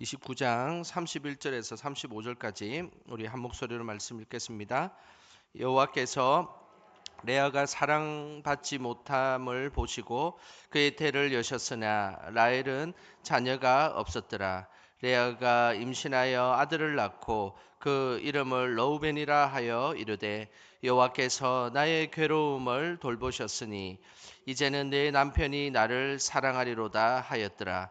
29장 31절에서 35절까지 우리 한 목소리로 말씀 읽겠습니다. 여호와께서 레아가 사랑받지 못함을 보시고 그의 태를 여셨으나 라헬은 자녀가 없었더라. 레아가 임신하여 아들을 낳고 그 이름을 러우벤이라 하여 이르되 여호와께서 나의 괴로움을 돌보셨으니 이제는 내 남편이 나를 사랑하리로다 하였더라.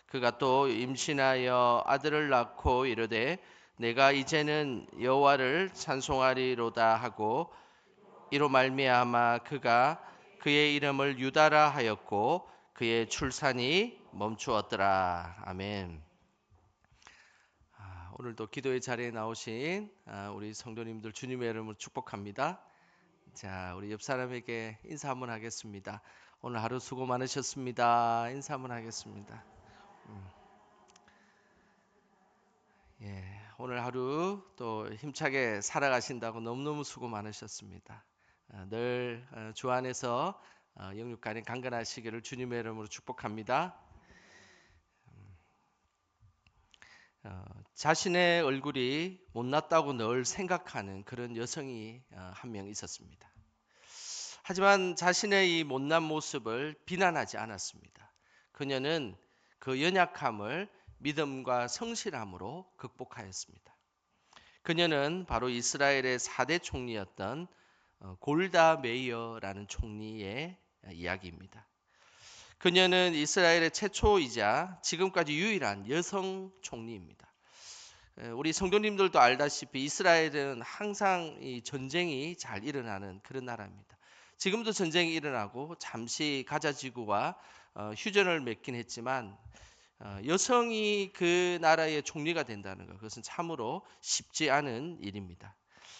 그가 또 임신하여 아들을 낳고 이르되 내가 이제는 여호와를 찬송하리로다 하고 이로 말미암아 그가 그의 이름을 유다라 하였고 그의 출산이 멈추었더라. 아멘. 아, 오늘도 기도의 자리에 나오신 아, 우리 성도님들 주님의 이름으로 축복합니다. 자, 우리 옆 사람에게 인사 한번 하겠습니다. 오늘 하루 수고 많으셨습니다. 인사 한번 하겠습니다. 음. 예, 오늘 하루 또 힘차게 살아가신다고 너무너무 수고 많으셨습니다. 어, 늘주 어, 안에서 어, 영육간에 강건하시기를 주님의 이름으로 축복합니다. 음, 자신의 얼굴이 못났다고 늘 생각하는 그런 여성이 한 명 있었습니다. 하지만 자신의 이 못난 모습을 비난하지 않았습니다. 그녀는 그 연약함을 믿음과 성실함으로 극복하였습니다. 그녀는 바로 이스라엘의 4대 총리였던 어, 골다 메이어라는 총리의 이야기입니다. 그녀는 이스라엘의 최초이자 지금까지 유일한 여성 총리입니다. 우리 성도님들도 알다시피 이스라엘은 항상 이 전쟁이 잘 일어나는 그런 나라입니다. 지금도 전쟁이 일어나고 잠시 가자 지구와 어, 휴전을 맺긴 했지만 어, 여성이 그 나라의 총리가 된다는 것 그것은 참으로 쉽지 않은 일입니다.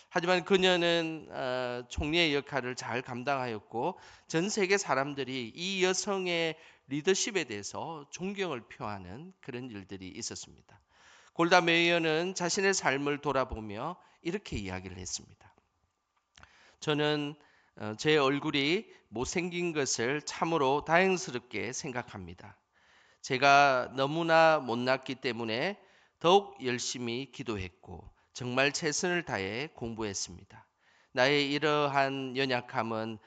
하지만 그녀는 어, 총리의 역할을 잘 감당하였고 전 세계 사람들이 이 여성의 리더십에 대해서 존경을 표하는 그런 일들이 있었습니다. 골다 메이어는 자신의 삶을 돌아보며 이렇게 이야기를 했습니다. 저는 어, 제 얼굴이 못생긴 것을 참으로 다행스럽게 생각합니다. 제가 너무나 못났기 때문에 더욱 열심히 기도했고 정말 최선을 다해 공부했습니다. 나의 이러한 연약함은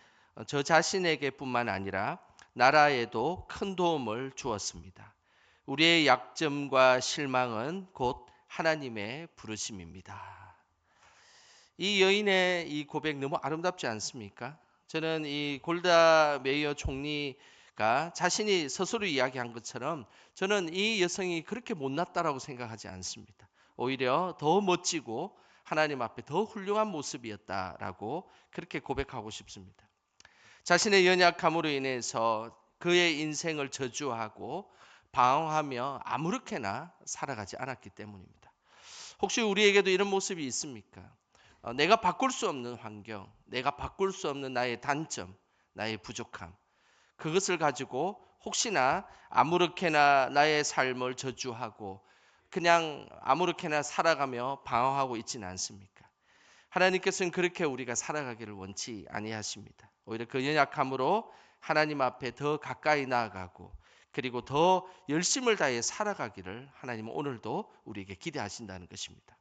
저 자신에게뿐만 아니라 나라에도 큰 도움을 주었습니다. 우리의 약점과 실망은 곧 하나님의 부르심입니다. 이 여인의 이 고백 너무 아름답지 않습니까? 저는 이 골다 메이어 총리 가 자신이 스스로 이야기한 것처럼 저는 이 여성이 그렇게 못났다라고 생각하지 않습니다. 오히려 더 멋지고 하나님 앞에 더 훌륭한 모습이었다라고 그렇게 고백하고 싶습니다. 자신의 연약함으로 인해서 그의 인생을 저주하고 방황하며 아무렇게나 살아가지 않았기 때문입니다. 혹시 우리에게도 이런 모습이 있습니까? 어, 내가 바꿀 수 없는 환경, 내가 바꿀 수 없는 나의 단점, 나의 부족함, 그것을 가지고 혹시나 아무렇게나 나의 삶을 저주하고 그냥 아무렇게나 살아가며 방황하고 있지는 않습니까? 하나님께서는 그렇게 우리가 살아가기를 원치 아니하십니다. 오히려 그 연약함으로 하나님 앞에 더 가까이 나아가고 그리고 더 열심을 다해 살아가기를 하나님은 오늘도 우리에게 기대하신다는 것입니다.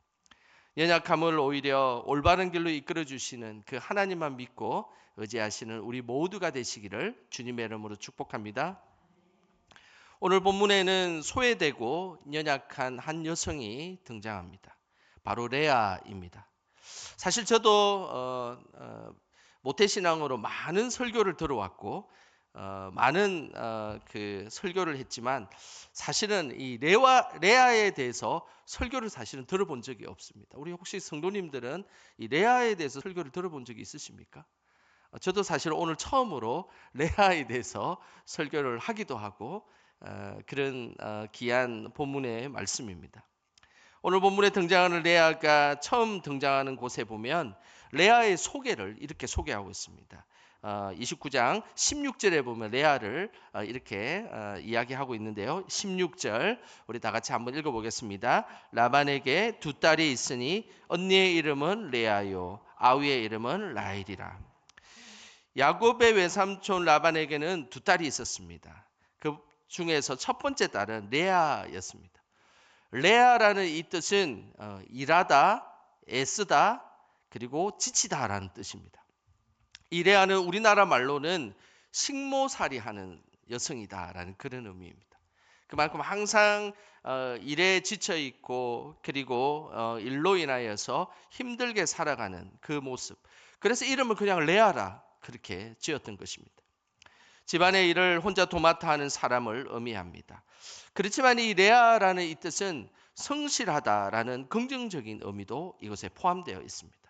연약함을 오히려 올바른 길로 이끌어 주시는 그 하나님만 믿고 의지하시는 우리 모두가 되시기를 주님의 이름으로 축복합니다. 오늘 본문에는 소외되고 연약한 한 여성이 등장합니다. 바로 레아입니다. 사실 저도 어, 어, 모태신앙으로 많은 설교를 들어왔고 어, 많은 어, 그 설교를 했지만 사실은 이 레와, 레아에 대해서 설교를 사실은 들어본 적이 없습니다. 우리 혹시 성도님들은 이 레아에 대해서 설교를 들어본 적이 있으십니까? 어, 저도 사실 오늘 처음으로 레아에 대해서 설교를 하기도 하고 어, 그런 어, 귀한 본문의 말씀입니다. 오늘 본문에 등장하는 레아가 처음 등장하는 곳에 보면 레아의 소개를 이렇게 소개하고 있습니다. 29장 어, 16절에 보면 레아를 어, 이렇게 어, 이야기하고 있는데요. 16절 우리 다 같이 한번 읽어보겠습니다. 라반에게 두 딸이 있으니 언니의 이름은 레아요, 아우의 이름은 라헬이라. 야곱의 외삼촌 라반에게는 두 딸이 있었습니다. 그 중에서 첫 번째 딸은 레아였습니다. 레아라는 이 뜻은 일하다, 애쓰다, 그리고 지치다라는 뜻입니다. 이레아는 우리나라 말로는 식모살이 하는 여성이다라는 그런 의미입니다. 그만큼 항상 어, 일에 지쳐 있고 그리고 어, 일로 인하여서 힘들게 살아가는 그 모습. 그래서 이름을 그냥 레아라 그렇게 지었던 것입니다. 집안의 일을 혼자 도맡아 하는 사람을 의미합니다. 그렇지만 이 레아라는 이 뜻은 성실하다라는 긍정적인 의미도 이것에 포함되어 있습니다.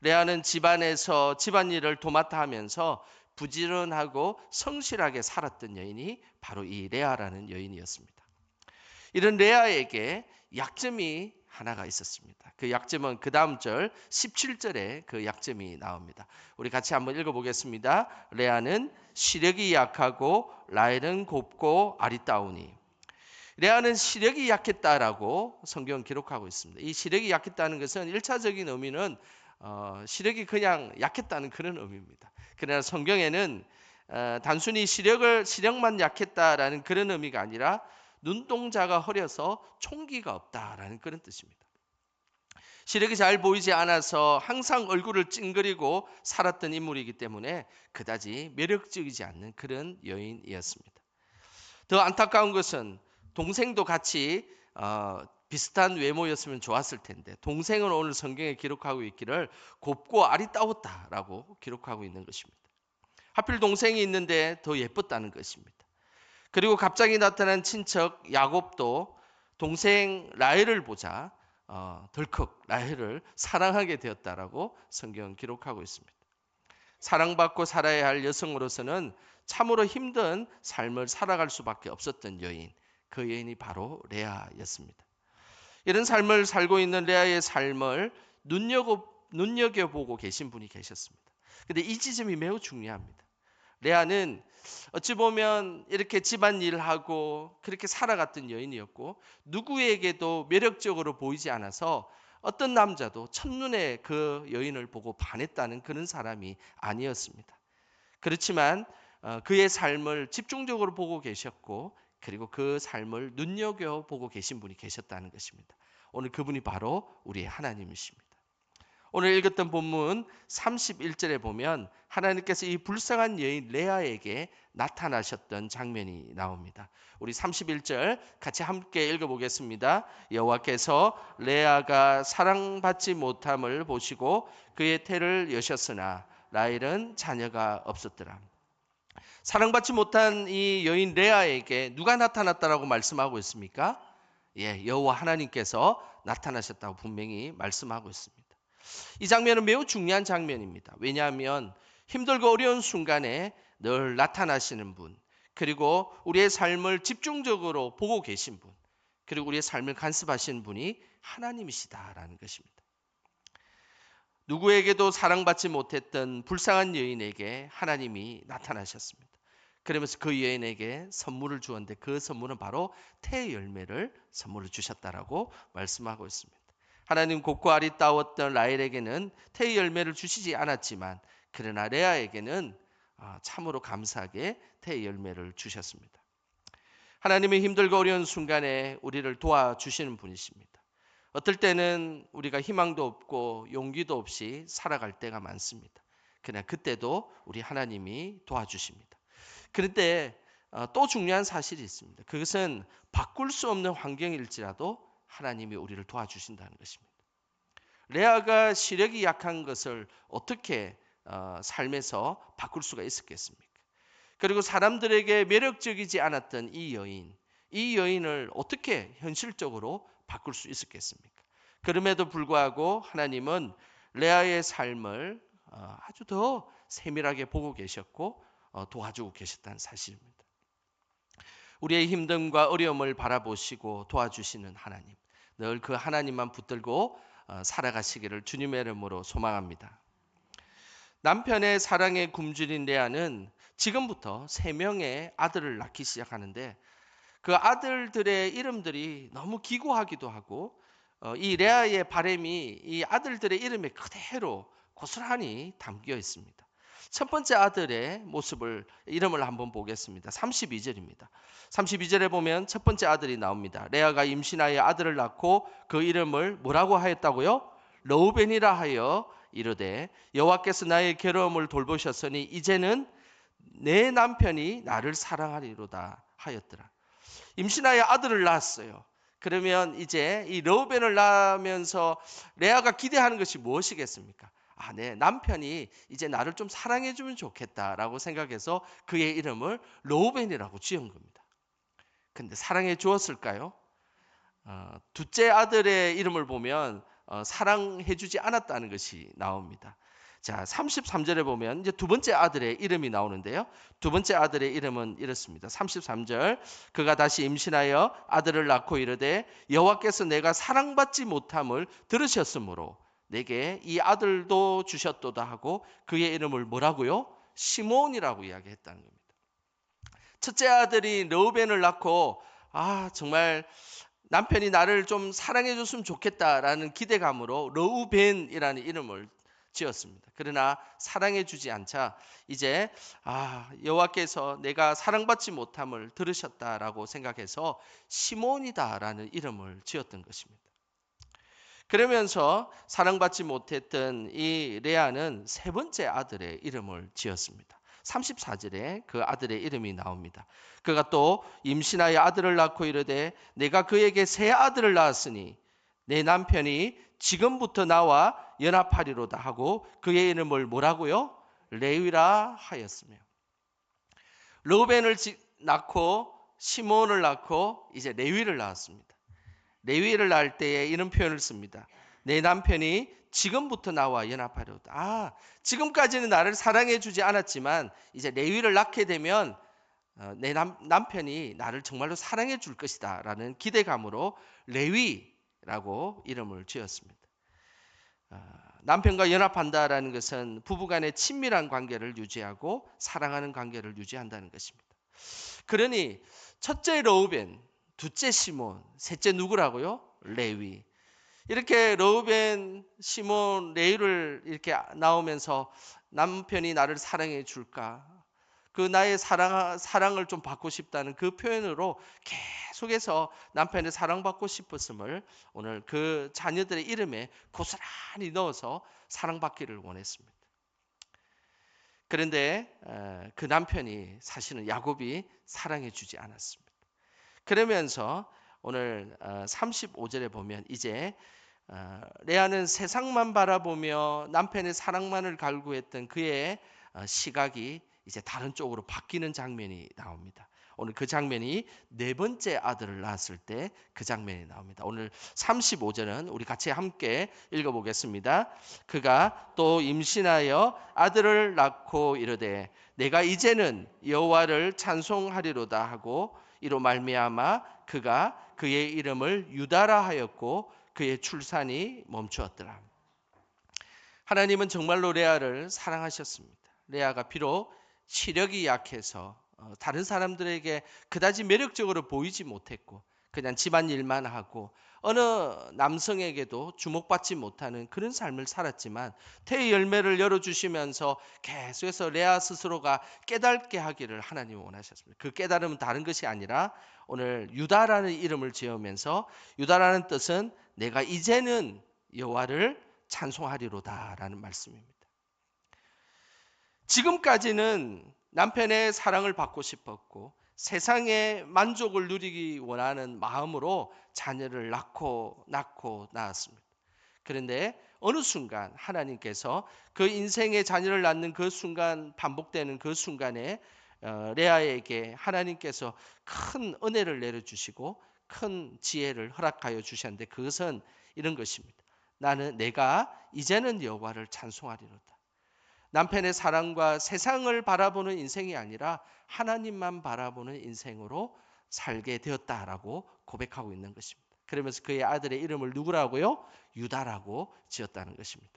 레아는 집안에서 집안일을 도맡아 하면서 부지런하고 성실하게 살았던 여인이 바로 이 레아라는 여인이었습니다. 이런 레아에게 약점이 하나가 있었습니다. 그 약점은 그 다음 절 17절에 그 약점이 나옵니다. 우리 같이 한번 읽어보겠습니다. 레아는 시력이 약하고 라헬은 곱고 아리따우니 레아는 시력이 약했다라고 성경 기록하고 있습니다. 이 시력이 약했다는 것은 1차적인 의미는 어, 시력이 그냥 약했다는 그런 의미입니다. 그러나 성경에는 어, 단순히 시력을 시력만 약했다라는 그런 의미가 아니라 눈동자가 흐려서 총기가 없다라는 그런 뜻입니다. 시력이 잘 보이지 않아서 항상 얼굴을 찡그리고 살았던 인물이기 때문에 그다지 매력적이지 않는 그런 여인이었습니다. 더 안타까운 것은 동생도 같이 어, 비슷한 외모였으면 좋았을 텐데 동생은 오늘 성경에 기록하고 있기를 곱고 아리따웠다라고 기록하고 있는 것입니다. 하필 동생이 있는데 더 예뻤다는 것입니다. 그리고 갑자기 나타난 친척 야곱도 동생 라헬을 보자 어, 덜컥 라헬을 사랑하게 되었다라고 성경 기록하고 있습니다. 사랑받고 살아야 할 여성으로서는 참으로 힘든 삶을 살아갈 수밖에 없었던 여인, 그 여인이 바로 레아였습니다. 이런 삶을 살고 있는 레아의 삶을 눈여겨, 눈여겨보고 계신 분이 계셨습니다. 근데 이 지점이 매우 중요합니다. 레아는 어찌 보면 이렇게 집안 일하고 그렇게 살아갔던 여인이었고 누구에게도 매력적으로 보이지 않아서 어떤 남자도 첫눈에 그 여인을 보고 반했다는 그런 사람이 아니었습니다. 그렇지만 어, 그의 삶을 집중적으로 보고 계셨고 그리고 그 삶을 눈여겨 보고 계신 분이 계셨다는 것입니다. 오늘 그분이 바로 우리의 하나님이십니다. 오늘 읽었던 본문 31절에 보면 하나님께서 이 불쌍한 여인 레아에게 나타나셨던 장면이 나옵니다. 우리 31절 같이 함께 읽어보겠습니다. 여호와께서 레아가 사랑받지 못함을 보시고 그의 태를 여셨으나 라헬은 자녀가 없었더라. 사랑받지 못한 이 여인 레아에게 누가 나타났다라고 말씀하고 있습니까? 예, 여호와 하나님께서 나타나셨다고 분명히 말씀하고 있습니다. 이 장면은 매우 중요한 장면입니다. 왜냐하면 힘들고 어려운 순간에 늘 나타나시는 분, 그리고 우리의 삶을 집중적으로 보고 계신 분, 그리고 우리의 삶을 간섭하시는 분이 하나님이시다라는 것입니다. 누구에게도 사랑받지 못했던 불쌍한 여인에게 하나님이 나타나셨습니다. 그러면서 그 여인에게 선물을 주었는데 그 선물은 바로 태 열매를 선물을 주셨다라고 말씀하고 있습니다. 하나님 곱고 아리따웠던 라헬에게는 태 열매를 주시지 않았지만 그러나 레아에게는 아, 참으로 감사하게 태 열매를 주셨습니다. 하나님의 힘들고 어려운 순간에 우리를 도와주시는 분이십니다. 어떨 때는 우리가 희망도 없고 용기도 없이 살아갈 때가 많습니다. 그러나 그때도 우리 하나님이 도와주십니다. 그런데 어, 또 중요한 사실이 있습니다. 그것은 바꿀 수 없는 환경일지라도 하나님이 우리를 도와주신다는 것입니다. 레아가 시력이 약한 것을 어떻게 어, 삶에서 바꿀 수가 있었겠습니까? 그리고 사람들에게 매력적이지 않았던 이 여인, 이 여인을 어떻게 현실적으로 바꿀 수 있었겠습니까? 그럼에도 불구하고 하나님은 레아의 삶을 어, 아주 더 세밀하게 보고 계셨고 어, 도와주고 계셨다는 사실입니다. 우리의 힘듦과 어려움을 바라보시고 도와주시는 하나님. 늘 그 하나님만 붙들고 어, 살아가시기를 주님의 이름으로 소망합니다. 남편의 사랑에 굶주린 레아는 지금부터 세 명의 아들을 낳기 시작하는데 그 아들들의 이름들이 너무 기구하기도 하고 어, 이 레아의 바램이 이 아들들의 이름에 그대로 고스란히 담겨 있습니다. 첫 번째 아들의 모습을 이름을 한번 보겠습니다. 32절입니다. 32절에 보면 첫 번째 아들이 나옵니다. 레아가 임신하여 아들을 낳고 그 이름을 뭐라고 하였다고요? 러우벤이라 하여 이르되 여호와께서 나의 괴로움을 돌보셨으니 이제는 내 남편이 나를 사랑하리로다 하였더라. 임신하여 아들을 낳았어요. 그러면 이제 이 러우벤을 낳으면서 레아가 기대하는 것이 무엇이겠습니까? 아, 네, 남편이 이제 나를 좀 사랑해 주면 좋겠다라고 생각해서 그의 이름을 로우벤이라고 지은 겁니다. 근데 사랑해 주었을까요? 어, 둘째 아들의 이름을 보면 어, 사랑해 주지 않았다는 것이 나옵니다. 자, 33절에 보면 이제 두 번째 아들의 이름이 나오는데요. 두 번째 아들의 이름은 이렇습니다. 33절. 그가 다시 임신하여 아들을 낳고 이르되 여호와께서 내가 사랑받지 못함을 들으셨으므로 내게 이 아들도 주셨도다 하고 그의 이름을 뭐라고요? 시몬이라고 이야기했다는 겁니다. 첫째 아들이 르우벤을 낳고 아 정말 남편이 나를 좀 사랑해 줬으면 좋겠다라는 기대감으로 르우벤이라는 이름을 지었습니다. 그러나 사랑해 주지 않자 이제 아 여호와께서 내가 사랑받지 못함을 들으셨다라고 생각해서 시몬이다라는 이름을 지었던 것입니다. 그러면서 사랑받지 못했던 이 레아는 세 번째 아들의 이름을 지었습니다. 34절에 그 아들의 이름이 나옵니다. 그가 또 임신하여 아들을 낳고 이르되 내가 그에게 새 아들을 낳았으니 내 남편이 지금부터 나와 연합하리로다 하고 그의 이름을 뭐라고요? 레위라 하였으며 로벤을 낳고 시몬을 낳고 이제 레위를 낳았습니다. 레위를 낳을 때에 이런 표현을 씁니다. 내 남편이 지금부터 나와 연합하려다. 아, 지금까지는 나를 사랑해 주지 않았지만 이제 레위를 낳게 되면 어, 내 남, 남편이 나를 정말로 사랑해 줄 것이다라는 기대감으로 레위 라고 이름을 지었습니다. 아, 남편과 연합한다라는 것은 부부간의 친밀한 관계를 유지하고 사랑하는 관계를 유지한다는 것입니다. 그러니 첫째 로우벤 둘째 시몬, 셋째 누구라고요? 레위. 이렇게 러우벤, 시몬, 레위를 이렇게 나오면서 남편이 나를 사랑해 줄까? 그 나의 사랑, 사랑을 좀 받고 싶다는 그 표현으로 계속해서 남편의 사랑받고 싶었음을 오늘 그 자녀들의 이름에 고스란히 넣어서 사랑받기를 원했습니다. 그런데 그 남편이 사실은 야곱이 사랑해 주지 않았습니다. 그러면서 오늘 35절에 어, 보면 이제 어, 레아는 세상만 바라보며 남편의 사랑만을 갈구했던 그의 어, 시각이 이제 다른 쪽으로 바뀌는 장면이 나옵니다. 오늘 그 장면이 네 번째 아들을 낳았을 때 그 장면이 나옵니다. 오늘 35절은 우리 같이 함께 읽어보겠습니다. 그가 또 임신하여 아들을 낳고 이르되 내가 이제는 여호와를 찬송하리로다 하고 이로 말미암아 그가 그의 이름을 유다라 하였고 그의 출산이 멈추었더라. 하나님은 정말로 레아를 사랑하셨습니다. 레아가 비록 시력이 약해서 어, 다른 사람들에게 그다지 매력적으로 보이지 못했고 그냥 집안 일만 하고 어느 남성에게도 주목받지 못하는 그런 삶을 살았지만 태의 열매를 열어주시면서 계속해서 레아 스스로가 깨닫게 하기를 하나님 원하셨습니다. 그 깨달음은 다른 것이 아니라 오늘 유다라는 이름을 지으면서 유다라는 뜻은 내가 이제는 여호와를 찬송하리로다라는 말씀입니다. 지금까지는 남편의 사랑을 받고 싶었고 세상의 만족을 누리기 원하는 마음으로 자녀를 낳고 낳고 낳았습니다. 그런데 어느 순간 하나님께서 그 인생의 자녀를 낳는 그 순간 반복되는 그 순간에 어, 레아에게 하나님께서 큰 은혜를 내려주시고 큰 지혜를 허락하여 주셨는데 그것은 이런 것입니다. 나는 내가 이제는 여호와를 찬송하리로다. 남편의 사랑과 세상을 바라보는 인생이 아니라 하나님만 바라보는 인생으로 살게 되었다라고 고백하고 있는 것입니다. 그러면서 그의 아들의 이름을 누구라고요? 유다라고 지었다는 것입니다.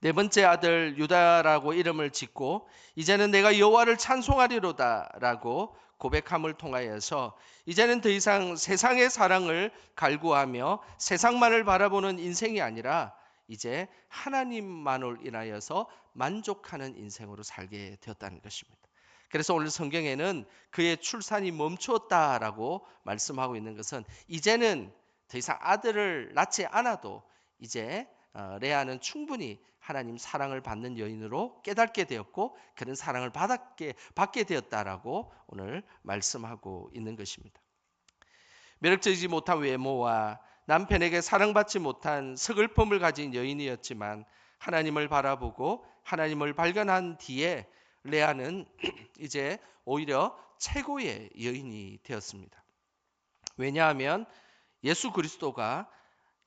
네 번째 아들 유다라고 이름을 짓고 이제는 내가 여호와를 찬송하리로다라고 고백함을 통하여서 이제는 더 이상 세상의 사랑을 갈구하며 세상만을 바라보는 인생이 아니라 이제 하나님만을 인하여서 만족하는 인생으로 살게 되었다는 것입니다. 그래서 오늘 성경에는 그의 출산이 멈추었다라고 말씀하고 있는 것은 이제는 더 이상 아들을 낳지 않아도 이제 어, 레아는 충분히 하나님 사랑을 받는 여인으로 깨닫게 되었고 그런 사랑을 받았게 받게 되었다라고 오늘 말씀하고 있는 것입니다. 매력적이지 못한 외모와 남편에게 사랑받지 못한 서글픔을 가진 여인이었지만 하나님을 바라보고 하나님을 발견한 뒤에 레아는 이제 오히려 최고의 여인이 되었습니다. 왜냐하면 예수 그리스도가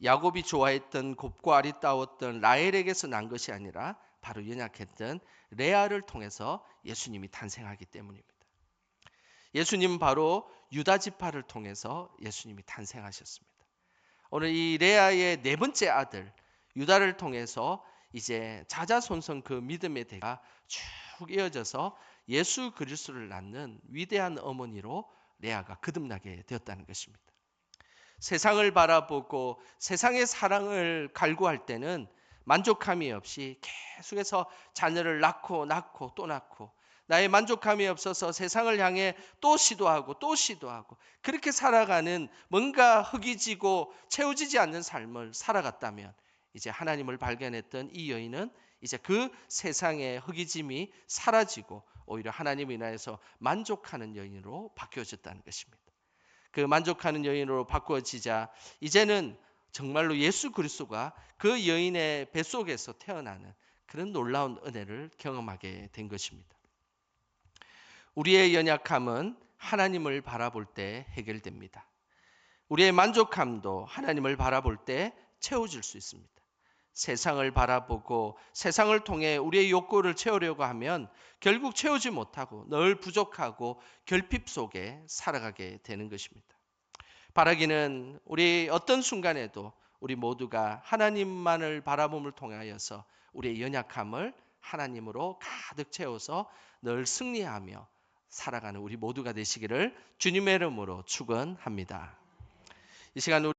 야곱이 좋아했던 곱고 아리따웠던 라헬에게서 난 것이 아니라 바로 연약했던 레아를 통해서 예수님이 탄생하기 때문입니다. 예수님은 바로 유다 지파를 통해서 예수님이 탄생하셨습니다. 오늘 이 레아의 네 번째 아들 유다를 통해서 이제 자자손손 그 믿음의 대가 쭉 이어져서 예수 그리스도를 낳는 위대한 어머니로 레아가 거듭나게 되었다는 것입니다. 세상을 바라보고 세상의 사랑을 갈구할 때는 만족함이 없이 계속해서 자녀를 낳고 낳고 또 낳고 나의 만족함이 없어서 세상을 향해 또 시도하고 또 시도하고 그렇게 살아가는 뭔가 흙이지고 채워지지 않는 삶을 살아갔다면 이제 하나님을 발견했던 이 여인은 이제 그 세상의 흙이짐이 사라지고 오히려 하나님 인하여서 만족하는 여인으로 바뀌어졌다는 것입니다. 그 만족하는 여인으로 바꾸어지자 이제는 정말로 예수 그리스도가 그 여인의 뱃속에서 태어나는 그런 놀라운 은혜를 경험하게 된 것입니다. 우리의 연약함은 하나님을 바라볼 때 해결됩니다. 우리의 만족함도 하나님을 바라볼 때 채워질 수 있습니다. 세상을 바라보고 세상을 통해 우리의 욕구를 채우려고 하면 결국 채우지 못하고 늘 부족하고 결핍 속에 살아가게 되는 것입니다. 바라기는 우리 어떤 순간에도 우리 모두가 하나님만을 바라봄을 통하여서 우리의 연약함을 하나님으로 가득 채워서 늘 승리하며 살아가는 우리 모두가 되시기를 주님의 이름으로 축원합니다. 이 시간 우리